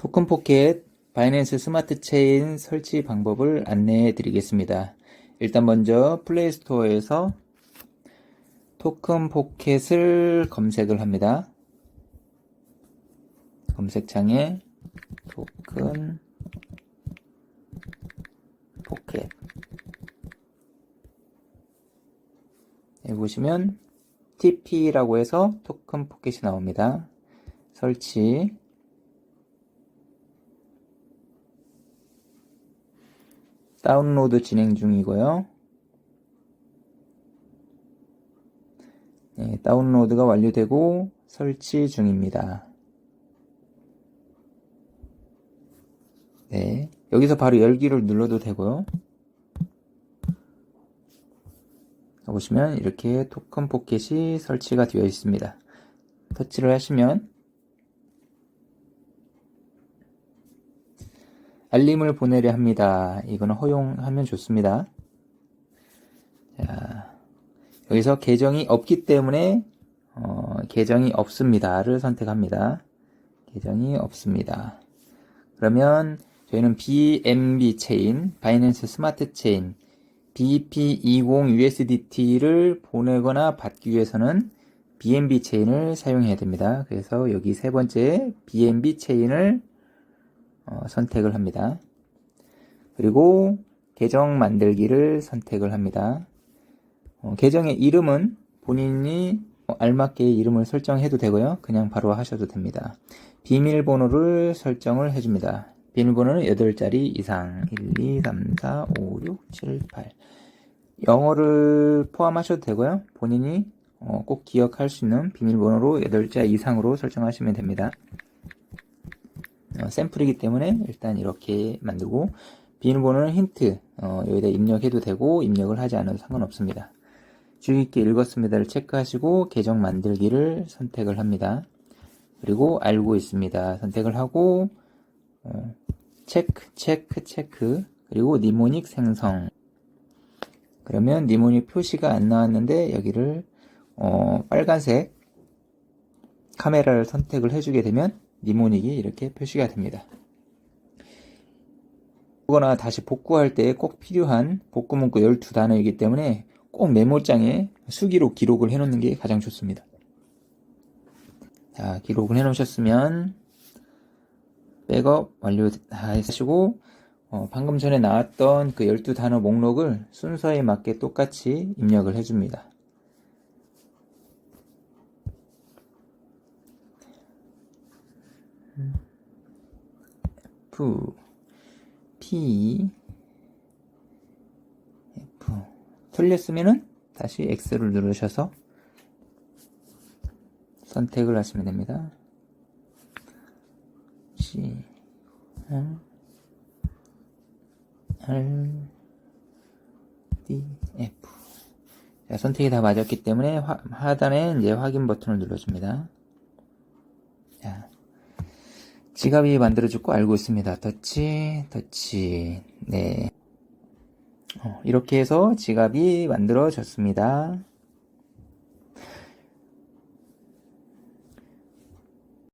토큰 포켓 바이낸스 스마트 체인 설치 방법을 안내해 드리겠습니다. 일단 먼저 플레이스토어에서 토큰 포켓을 검색을 합니다. 검색창에 토큰 포켓 여기 보시면 TP라고 해서 토큰 포켓이 나옵니다. 설치 다운로드 진행 중이고요. 네, 다운로드가 완료되고 설치 중입니다. 네, 여기서 바로 열기를 눌러도 되고요. 보시면 이렇게 토큰 포켓이 설치가 되어 있습니다. 터치를 하시면 알림을 보내려 합니다. 이거는 허용하면 좋습니다. 자, 여기서 계정이 없기 때문에 어, 계정이 없습니다를 선택합니다. 계정이 없습니다. 그러면 저희는 BNB 체인, 바이낸스 스마트 체인, BP20 USDT를 보내거나 받기 위해서는 BNB 체인을 사용해야 됩니다. 그래서 여기 세 번째 BNB 체인을 어, 선택을 합니다. 그리고 계정 만들기를 선택을 합니다. 어, 계정의 이름은 본인이 알맞게 이름을 설정해도 되고요. 그냥 바로 하셔도 됩니다. 비밀번호를 설정을 해줍니다. 비밀번호는 8자리 이상 1, 2, 3, 4, 5, 6, 7, 8 영어를 포함하셔도 되고요. 본인이 어, 꼭 기억할 수 있는 비밀번호로 8자 이상으로 설정하시면 됩니다. 어, 샘플이기 때문에 일단 이렇게 만들고 비밀번호는 힌트 어, 여기다 입력해도 되고 입력을 하지 않아도 상관없습니다. 주의 깊게 읽었습니다를 체크하시고 계정 만들기를 선택을 합니다. 그리고 알고 있습니다. 선택을 하고 어, 체크 체크 체크 그리고 니모닉 생성 그러면 니모닉 표시가 안 나왔는데 여기를 어, 빨간색 카메라를 선택을 해주게 되면 니모닉이 이렇게 표시가 됩니다. 거나 다시 복구할 때 꼭 필요한 복구 문구 12단어이기 때문에 꼭 메모장에 수기로 기록을 해 놓는 게 가장 좋습니다. 자, 기록을 해 놓으셨으면 백업 완료하시고 어, 방금 전에 나왔던 그 12단어 목록을 순서에 맞게 똑같이 입력을 해줍니다. F, P, F. 틀렸으면은 다시 X를 누르셔서 선택을 하시면 됩니다. C, R, R, D, F. 자, 선택이 다 맞았기 때문에 하, 하단에 이제 확인 버튼을 눌러줍니다. 지갑이 만들어졌고 알고 있습니다. 터치, 터치. 네. 어, 이렇게 해서 지갑이 만들어졌습니다.